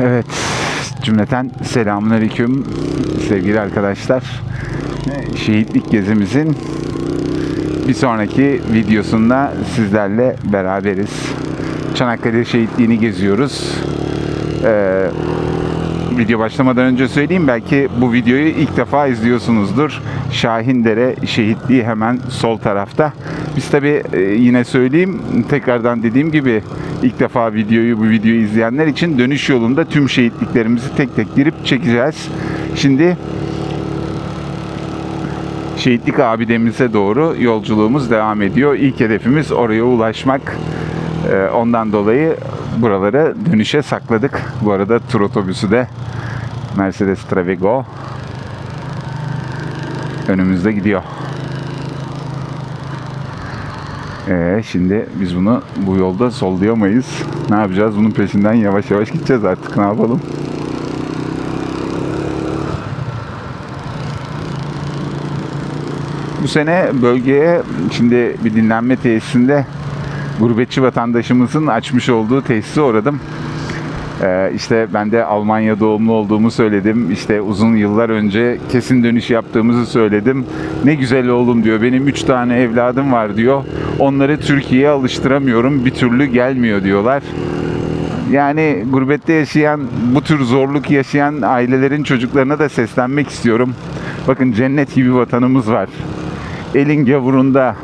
Evet, cümleten selamünaleyküm sevgili arkadaşlar. Şehitlik gezimizin bir sonraki videosunda sizlerle beraberiz. Çanakkale şehitliğini geziyoruz. Ee, video başlamadan önce söyleyeyim belki bu videoyu ilk defa izliyorsunuzdur. Şahindere şehitliği hemen sol tarafta. Biz tabi yine söyleyeyim tekrardan dediğim gibi ilk defa videoyu bu videoyu izleyenler için dönüş yolunda tüm şehitliklerimizi tek tek girip çekeceğiz. Şimdi Şehitlik abidemize doğru yolculuğumuz devam ediyor. İlk hedefimiz oraya ulaşmak. Ee, ondan dolayı buraları dönüşe sakladık. Bu arada tur otobüsü de Mercedes Travego önümüzde gidiyor. Ee, şimdi biz bunu bu yolda sollayamayız. Ne yapacağız? Bunun peşinden yavaş yavaş gideceğiz artık. Ne yapalım? Bu sene bölgeye şimdi bir dinlenme tesisinde gurbetçi vatandaşımızın açmış olduğu tesise uğradım. Ee, işte ben de Almanya doğumlu olduğumu söyledim. İşte uzun yıllar önce kesin dönüş yaptığımızı söyledim. Ne güzel oğlum diyor. Benim 3 tane evladım var diyor. Onları Türkiye'ye alıştıramıyorum. Bir türlü gelmiyor diyorlar. Yani gurbette yaşayan, bu tür zorluk yaşayan ailelerin çocuklarına da seslenmek istiyorum. Bakın cennet gibi vatanımız var. Elin gavurunda,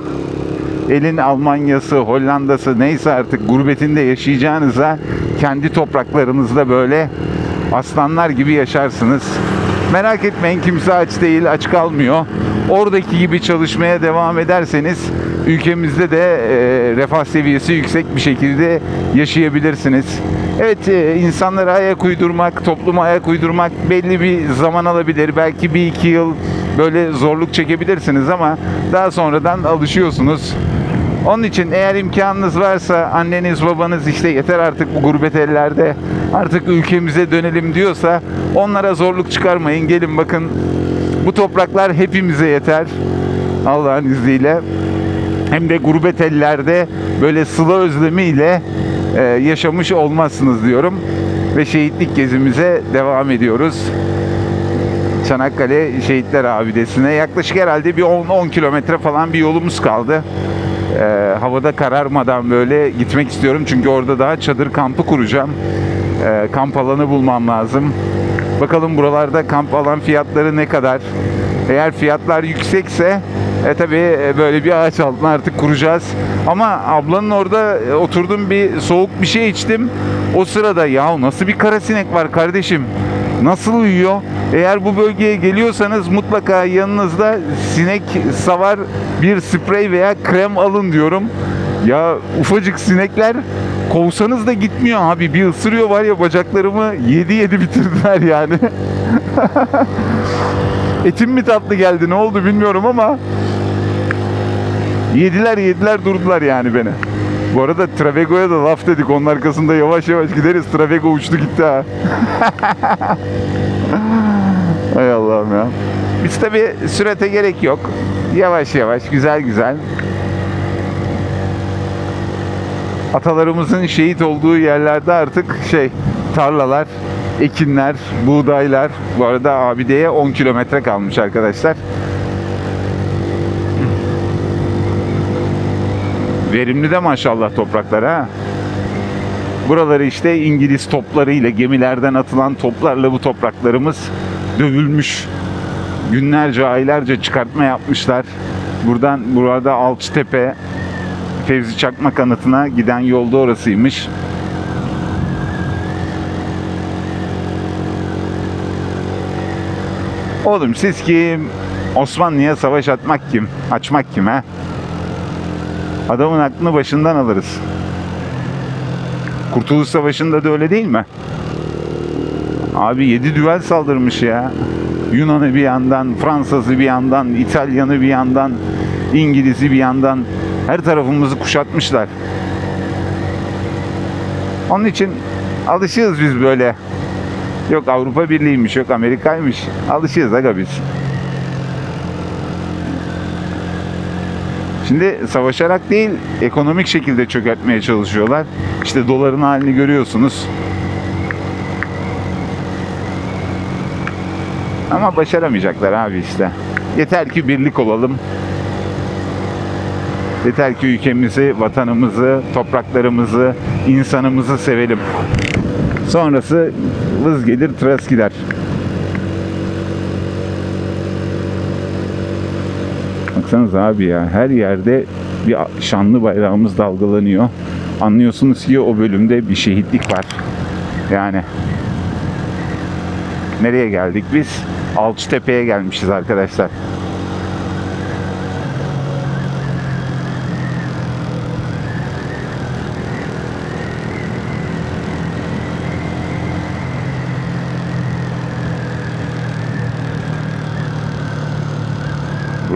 elin Almanya'sı, Hollanda'sı neyse artık gurbetinde yaşayacağınıza kendi topraklarınızda böyle aslanlar gibi yaşarsınız. Merak etmeyin kimse aç değil, aç kalmıyor. Oradaki gibi çalışmaya devam ederseniz ülkemizde de e, refah seviyesi yüksek bir şekilde yaşayabilirsiniz. Evet e, insanlara ayak uydurmak, topluma ayak uydurmak belli bir zaman alabilir. Belki bir iki yıl böyle zorluk çekebilirsiniz ama daha sonradan alışıyorsunuz. Onun için eğer imkanınız varsa anneniz babanız işte yeter artık bu gurbet ellerde artık ülkemize dönelim diyorsa onlara zorluk çıkarmayın. Gelin bakın bu topraklar hepimize yeter Allah'ın izniyle. Hem de gurbet ellerde böyle sıla özlemiyle e, yaşamış olmazsınız diyorum. Ve şehitlik gezimize devam ediyoruz. Çanakkale Şehitler Abidesi'ne yaklaşık herhalde bir 10-10 kilometre falan bir yolumuz kaldı. Ee, havada kararmadan böyle gitmek istiyorum çünkü orada daha çadır kampı kuracağım. Ee, kamp alanı bulmam lazım. Bakalım buralarda kamp alan fiyatları ne kadar? Eğer fiyatlar yüksekse e tabi böyle bir ağaç altına artık kuracağız. Ama ablanın orada e, oturdum bir soğuk bir şey içtim. O sırada ya nasıl bir kara sinek var kardeşim? Nasıl uyuyor? Eğer bu bölgeye geliyorsanız mutlaka yanınızda sinek savar bir sprey veya krem alın diyorum. Ya ufacık sinekler kovsanız da gitmiyor abi. Bir ısırıyor var ya bacaklarımı yedi yedi bitirdiler yani. Etim mi tatlı geldi ne oldu bilmiyorum ama yediler yediler durdular yani beni. Bu arada Travego'ya da laf dedik. Onun arkasında yavaş yavaş gideriz. Travego uçtu gitti ha. Hay Allah'ım ya. Biz tabi sürete gerek yok. Yavaş yavaş, güzel güzel. Atalarımızın şehit olduğu yerlerde artık şey tarlalar, ekinler, buğdaylar. Bu arada abideye 10 kilometre kalmış arkadaşlar. Verimli de maşallah topraklar ha. Buraları işte İngiliz toplarıyla, gemilerden atılan toplarla bu topraklarımız dövülmüş. Günlerce, aylarca çıkartma yapmışlar. Buradan burada Alçıtepe, Fevzi Çakmak anıtına giden yolda orasıymış. Oğlum siz kim? Osmanlı'ya savaş atmak kim? Açmak kim ha? Adamın aklını başından alırız. Kurtuluş Savaşı'nda da öyle değil mi? Abi 7 düvel saldırmış ya. Yunan'ı bir yandan, Fransız'ı bir yandan, İtalyan'ı bir yandan, İngiliz'i bir yandan her tarafımızı kuşatmışlar. Onun için alışığız biz böyle. Yok Avrupa Birliği'ymiş, yok Amerika'ymış. Alışığız aga biz. Şimdi savaşarak değil ekonomik şekilde çökertmeye çalışıyorlar. İşte doların halini görüyorsunuz. Ama başaramayacaklar abi işte. Yeter ki birlik olalım. Yeter ki ülkemizi, vatanımızı, topraklarımızı, insanımızı sevelim. Sonrası vız gelir, tras gider. Baksanıza abi ya her yerde bir şanlı bayrağımız dalgalanıyor. Anlıyorsunuz ki o bölümde bir şehitlik var. Yani nereye geldik biz? Alçıtepe'ye gelmişiz arkadaşlar.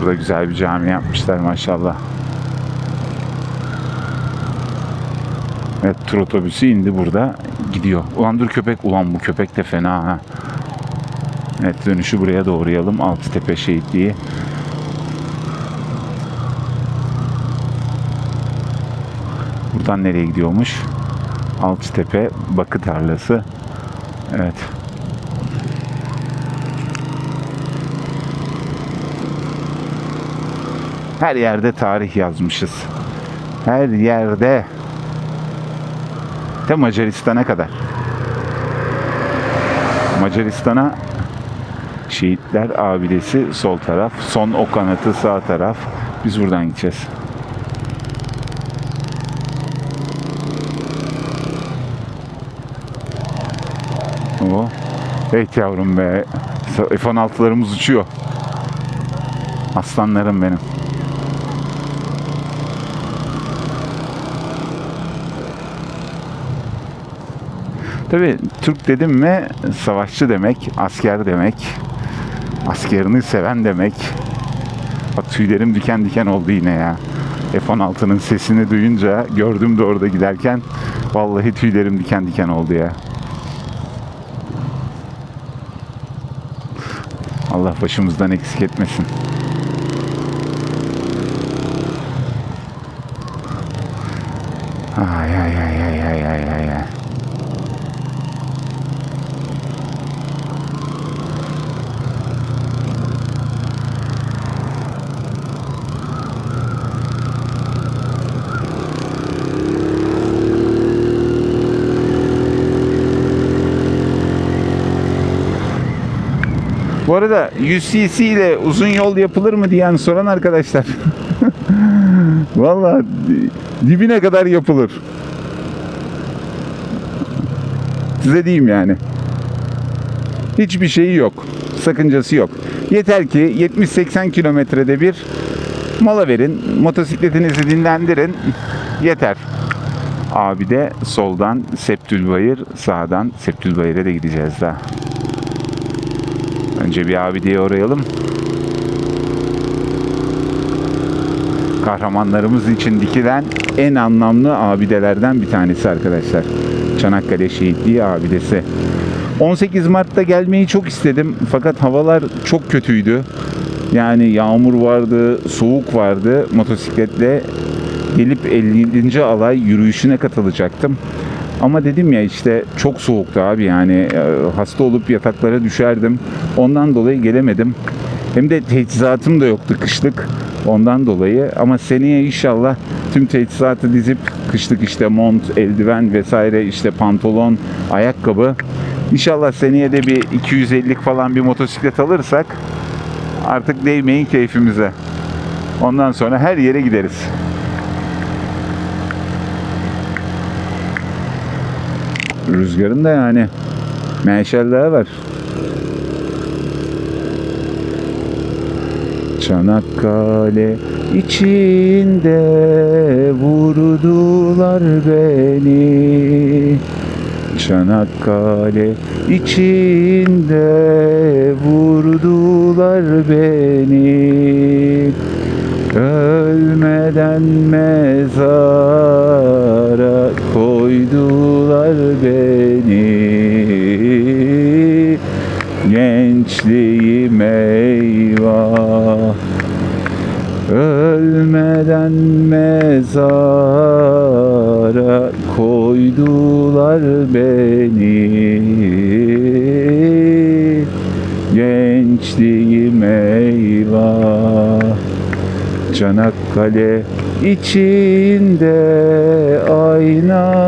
Burada güzel bir cami yapmışlar maşallah. Evet tur otobüsü indi burada gidiyor. Ulan dur köpek. Ulan bu köpek de fena ha. Evet dönüşü buraya doğrayalım. Altıtepe Şehitliği. Buradan nereye gidiyormuş? Altıtepe Bakı Tarlası. Evet. Her yerde tarih yazmışız. Her yerde. De Macaristan'a kadar. Macaristan'a Şehitler abidesi sol taraf. Son ok kanatı sağ taraf. Biz buradan gideceğiz. O. Evet yavrum be. F-16'larımız uçuyor. Aslanlarım benim. Tabi Türk dedim mi savaşçı demek, asker demek, askerini seven demek. Bak tüylerim diken diken oldu yine ya. F-16'nın sesini duyunca gördüm de orada giderken vallahi tüylerim diken diken oldu ya. Allah başımızdan eksik etmesin. Ay ay ay ay ay ay ay arada 100 cc ile uzun yol yapılır mı diyen soran arkadaşlar. Vallahi dibine kadar yapılır. Size diyeyim yani. Hiçbir şeyi yok. Sakıncası yok. Yeter ki 70-80 kilometrede bir mola verin. Motosikletinizi dinlendirin. Yeter. Abi de soldan Septülbayır, sağdan Septülbayır'a da gideceğiz daha. Önce bir abi diye uğrayalım. Kahramanlarımız için dikilen en anlamlı abidelerden bir tanesi arkadaşlar. Çanakkale Şehitliği abidesi. 18 Mart'ta gelmeyi çok istedim fakat havalar çok kötüydü. Yani yağmur vardı, soğuk vardı. Motosikletle gelip 50. alay yürüyüşüne katılacaktım. Ama dedim ya işte çok soğuktu abi yani e, hasta olup yataklara düşerdim. Ondan dolayı gelemedim. Hem de teçhizatım da yoktu kışlık. Ondan dolayı ama seneye inşallah tüm teçhizatı dizip kışlık işte mont, eldiven vesaire işte pantolon, ayakkabı. İnşallah seneye de bir 250'lik falan bir motosiklet alırsak artık değmeyin keyfimize. Ondan sonra her yere gideriz. Rüzgarın da yani meşalleri var. Çanakkale içinde vurdular beni. Çanakkale içinde vurdular beni. Ölmeden mezara koydular beni. Gençliğim eyvah. Ölmeden mezara koydular beni. Genç gençliğim eyvah. Çanakkale içinde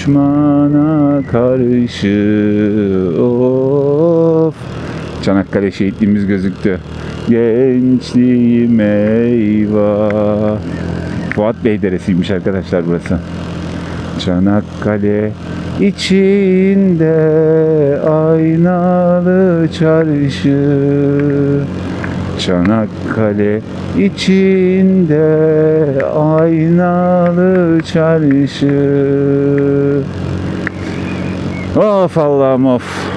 düşmana karşı Of Çanakkale şehitliğimiz gözüktü. Gençliğim eyvah. Fuat Bey Deresi'ymiş arkadaşlar burası. Çanakkale içinde aynalı çarşı Çanakkale içinde aynalı çarşı Of Allah'ım of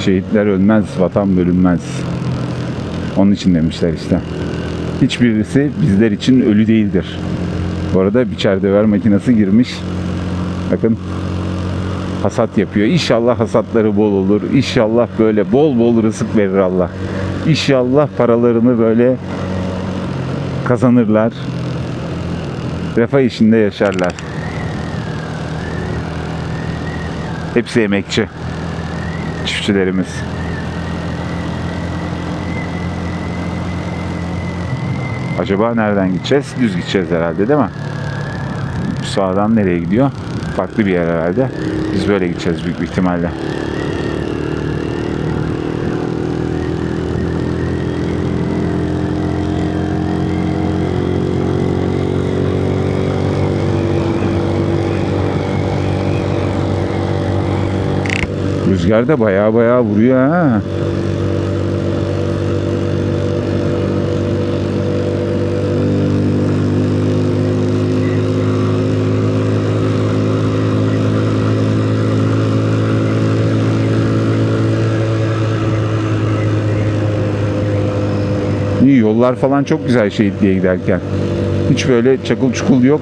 Şehitler ölmez, vatan bölünmez. Onun için demişler işte. Hiçbirisi bizler için ölü değildir. Bu arada biçer döver makinesi girmiş. Bakın hasat yapıyor. İnşallah hasatları bol olur. İnşallah böyle bol bol rızık verir Allah. İnşallah paralarını böyle kazanırlar. Refah içinde yaşarlar. Hepsi emekçi. Çiftçilerimiz. Acaba nereden gideceğiz? Düz gideceğiz herhalde değil mi? Sağdan nereye gidiyor? Farklı bir yer herhalde. Biz böyle gideceğiz büyük bir ihtimalle. Rüzgar da baya baya vuruyor ha. İyi yollar falan çok güzel şehitliğe giderken. Hiç böyle çakıl çukul yok.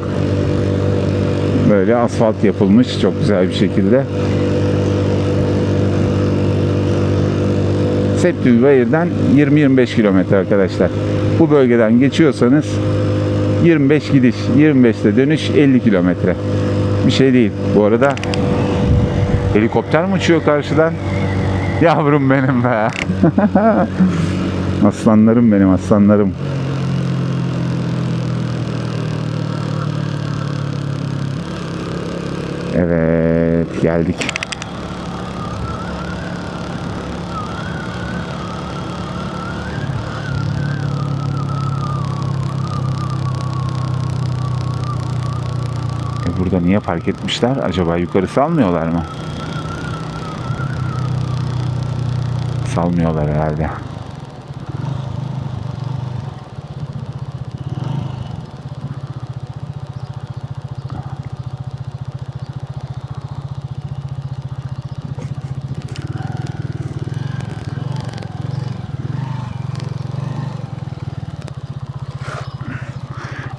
Böyle asfalt yapılmış çok güzel bir şekilde. Septül Bayır'dan 20-25 kilometre arkadaşlar. Bu bölgeden geçiyorsanız 25 gidiş, 25'te dönüş 50 kilometre. Bir şey değil. Bu arada helikopter mi uçuyor karşıdan? Yavrum benim be. aslanlarım benim aslanlarım. Evet geldik. E burada niye park etmişler? Acaba yukarı salmıyorlar mı? Salmıyorlar herhalde.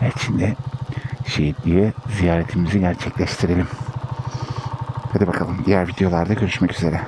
Evet şimdi şehitliğe ziyaretimizi gerçekleştirelim. Hadi bakalım diğer videolarda görüşmek üzere.